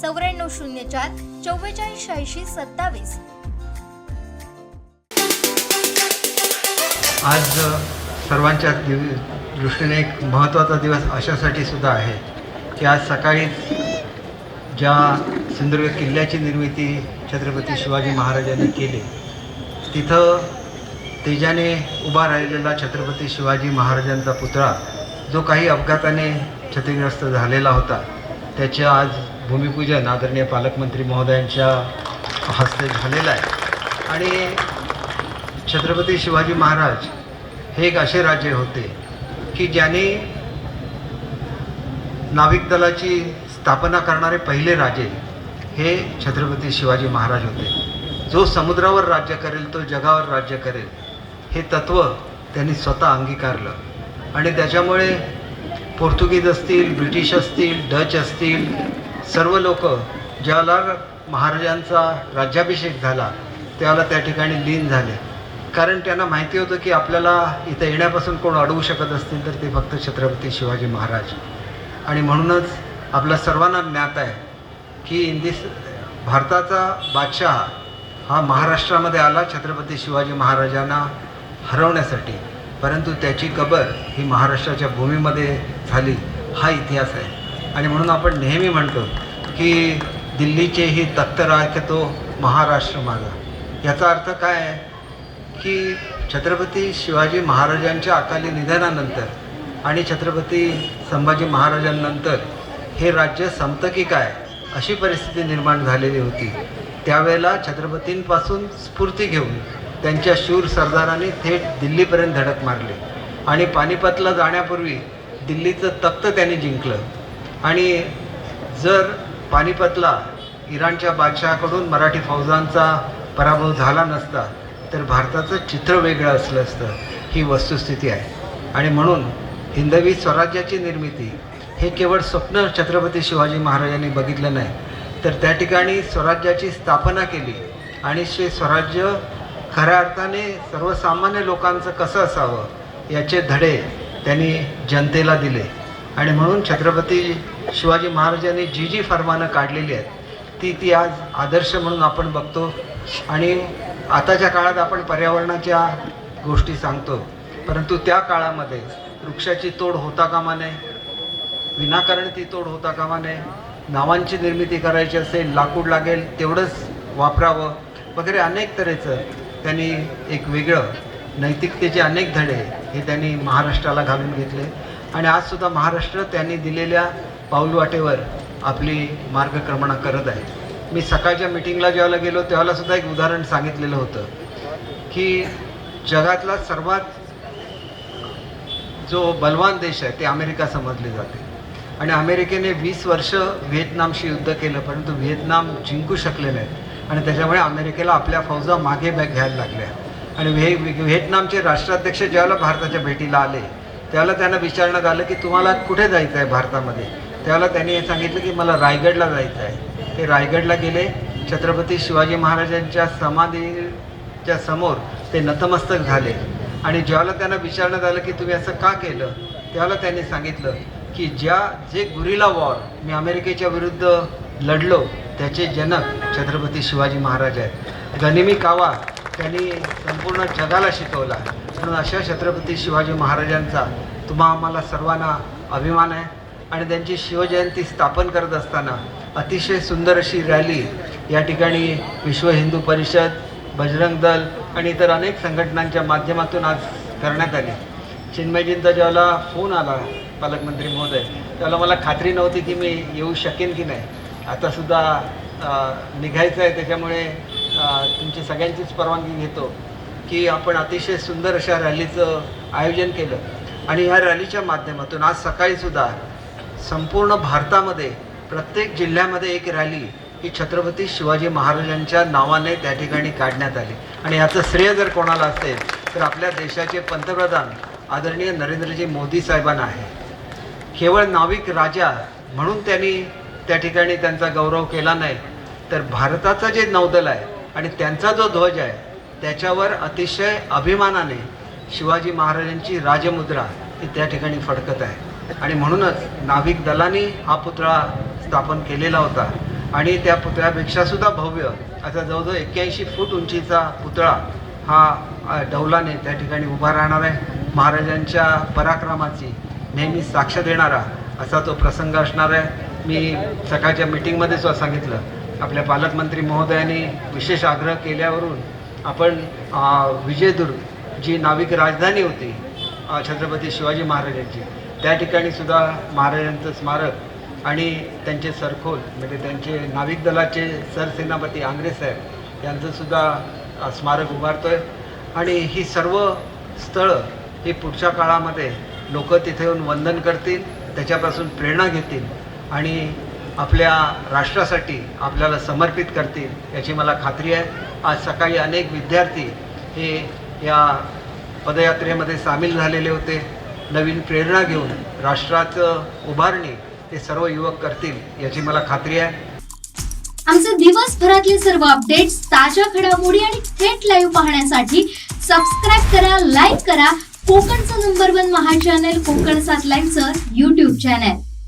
चौऱ्याण्णव शून्य चार चव्वेचाळीस शहाऐंशी सत्तावीस. आज सर्वांच्या दिव दृष्टीने एक महत्त्वाचा दिवस अशासाठी सुद्धा आहे की आज सकाळीच ज्या सिंधुदुर्ग किल्ल्याची निर्मिती छत्रपती शिवाजी महाराजांनी केली तिथं तेजाने उभा राहिलेला छत्रपती शिवाजी महाराजांचा पुतळा जो काही अपघाताने क्षतिग्रस्त झालेला होता त्याचे आज भूमिपूजन आदरणीय पालकमंत्री महोदयांच्या हस्ते झालेलं आहे. आणि छत्रपती शिवाजी महाराज हे एक असे राजे होते की ज्यांनी नाविक दलाची स्थापना करणारे पहिले राजे हे छत्रपती शिवाजी महाराज होते. जो समुद्रावर राज्य करेल तो जगावर राज्य करेल हे तत्त्व त्यांनी स्वतः अंगीकारलं. आणि त्याच्यामुळे पोर्तुगीज असतील ब्रिटिश असतील डच असतील सर्व लोक ज्याला महाराजांचा राज्याभिषेक झाला त्याला त्या ठिकाणी लीन झाले. कारण त्यांना माहिती होतं की आपल्याला इथं येण्यापासून कोण अडवू शकत असतील तर ते फक्त छत्रपती शिवाजी महाराज. आणि म्हणूनच आपल्या सर्वांना ज्ञात आहे की इंदिस भारताचा बादशाह हा महाराष्ट्रामध्ये आला छत्रपती शिवाजी महाराजांना हरवण्यासाठी. परंतु त्याची कबर ही महाराष्ट्राच्या भूमीमध्ये झाली हा इतिहास आहे. आणि म्हणून आपण नेहमी म्हणतो की दिल्लीचे ही तख्त राखतो महाराष्ट्र माझा. याचा अर्थ काय आहे? की छत्रपती शिवाजी महाराजांच्या अकाली निधनानंतर आणि छत्रपती संभाजी महाराजांनंतर हे राज्य संपतं की काय अशी परिस्थिती निर्माण झालेली होती. त्यावेळेला छत्रपतींपासून स्फूर्ती घेऊन त्यांच्या शूर सरदारांनी थेट दिल्लीपर्यंत धडक मारली. आणि पानिपतला जाण्यापूर्वी दिल्लीचं तख्त त्यांनी जिंकलं. आणि जर पानिपतला इराणच्या बादशहाकडून मराठी फौजांचा पराभव झाला नसता तर भारताचं चित्र वेगळं असलं असतं. ही वस्तुस्थिती आहे. आणि म्हणून हिंदवी स्वराज्याची निर्मिती हे केवळ स्वप्न छत्रपती शिवाजी महाराजांनी बघितलं नाही तर त्या ठिकाणी स्वराज्याची स्थापना केली आणि ते स्वराज्य खऱ्या अर्थाने सर्वसामान्य लोकांचं कसं असावं याचे धडे त्यांनी जनतेला दिले. आणि म्हणून छत्रपती शिवाजी महाराजांनी जी जी फरमानं काढलेली आहेत ती ती आज आदर्श म्हणून आपण बघतो. आणि आताच्या काळात आपण पर्यावरणाच्या गोष्टी सांगतो परंतु त्या काळामध्ये वृक्षाची तोड होता कामा नये विनाकारण ती तोड होता कामा नये नावांची निर्मिती करायची असेल लाकूड लागेल तेवढंच वापरावं वगैरे अनेक तऱ्हेचं त्यांनी एक वेगळं नैतिकतेचे अनेक धडे हे त्यांनी महाराष्ट्राला घालून घेतले. आणि आजसुद्धा महाराष्ट्र त्यांनी दिलेल्या पाऊलवाटेवर आपली मार्गक्रमणा करत आहे मी सकाळच्या मिटिंगला ज्यावेळेला गेलो त्यावेळेला सुद्धा एक उदाहरण सांगितलेलं होतं की जगातला सर्वात जो बलवान देश आहे ते अमेरिका समजले जाते. आणि अमेरिकेने वीस वर्ष व्हिएतनामशी युद्ध केलं परंतु व्हिएतनाम जिंकू शकले नाहीत. आणि त्याच्यामुळे अमेरिकेला आपल्या फौजा मागे बॅग घ्यायला लागल्या. आणि व्हे व्हिएतनामचे राष्ट्राध्यक्ष ज्यावेळेला भारताच्या भेटीला आले त्याला त्यांना विचारण्यात आलं की तुम्हाला कुठे जायचं आहे भारतामध्ये? त्यावेळेला त्यांनी हे सांगितलं की मला रायगडला जायचं आहे. ते रायगडला गेले. छत्रपती शिवाजी महाराजांच्या समाधीच्या समोर ते नतमस्तक झाले. आणि ज्याला त्यांना विचारण्यात आलं की तुम्ही असं का केलं? त्याला त्यांनी सांगितलं की ज्या जे गुरिला वॉर मी अमेरिकेच्या विरुद्ध लढलो त्याचे जनक छत्रपती शिवाजी महाराज आहेत. गनिमी कावा त्यांनी संपूर्ण जगाला शिकवला. म्हणून अशा छत्रपती शिवाजी महाराजांचा तुम्हा आम्हाला सर्वांना अभिमान आहे आणि त्यांची शिवजयंती स्थापन करत असताना अतिशय सुंदर अशी रॅली या ठिकाणी विश्व हिंदू परिषद बजरंग दल आणि इतर अनेक संघटनांच्या माध्यमातून आज करण्यात आली. चिन्मयजींचा ज्याला फोन आला पालकमंत्री महोदय त्याला मला खात्री नव्हती की मी येऊ शकेन की नाही. आतासुद्धा निघायचं आहे त्याच्यामुळे तुमची सगळ्यांचीच परवानगी घेतो. की आपण अतिशय सुंदर अशा रॅलीचं आयोजन केलं. आणि ह्या रॅलीच्या माध्यमातून आज सकाळीसुद्धा संपूर्ण भारतामध्ये प्रत्येक जिल्ह्यामध्ये एक रॅली ही छत्रपती शिवाजी महाराजांच्या नावाने त्या ठिकाणी काढण्यात आली. आणि याचं श्रेय जर कोणाला असेल तर आपल्या देशाचे पंतप्रधान आदरणीय नरेंद्रजी मोदी साहेबांना आहे. केवळ नाविक राजा म्हणून त्यांनी त्या ठिकाणी त्यांचा गौरव केला नाही तर भारताचं जे नौदल आहे आणि त्यांचा जो ध्वज आहे त्याच्यावर अतिशय अभिमानाने शिवाजी महाराजांची राजमुद्रा ही त्या ठिकाणी फडकत आहे. आणि म्हणूनच नाविक दलाने हा पुतळा स्थापन केलेला होता. आणि त्या पुतळ्यापेक्षा सुद्धा भव्य असा जवळजवळ एक्क्याऐंशी फूट उंचीचा पुतळा हा डौलाने त्या ठिकाणी उभा राहणार आहे. महाराजांच्या पराक्रमाची नेहमी साक्ष देणारा असा तो प्रसंग असणार आहे. मी सकाळच्या मिटिंगमध्ये सुद्धा सांगितलं. आपल्या पालकमंत्री महोदयांनी विशेष आग्रह केल्यावरून आपण विजयदुर्ग जी नाविक राजधानी होती छत्रपती शिवाजी महाराजांची त्या ठिकाणी सुद्धा महाराजांचं स्मारक आणि त्यांचे सरखोल म्हणजे त्यांचे नाविक दलाचे सरसेनापती आंग्रे साहेब यांचंसुद्धा स्मारक उभारतो आहे आणि ही सर्व स्थळं ही पुढच्या काळामध्ये लोक तिथे येऊन वंदन करतील त्याच्यापासून प्रेरणा घेतील आणि आपल्या राष्ट्रासाठी आपल्याला समर्पित करतील याची मला खात्री आहे. आज सकाळी अनेक विद्यार्थी हे या पदयात्रेमध्ये सामील झालेले होते. नवीन प्रेरणा घेऊन राष्ट्राचं उभारणी ते सर्व युवक करतील याची मला खात्री आहे. आमचे दिवसभरातले सर्व अपडेट्स ताज्या घडामोडी आणि थेट लाईव्ह पाहण्यासाठी सबस्क्राईब करा लाईक करा. कोकणचं नंबर वन महा चॅनल कोकण सात लाईव्हचं युट्यूब चॅनल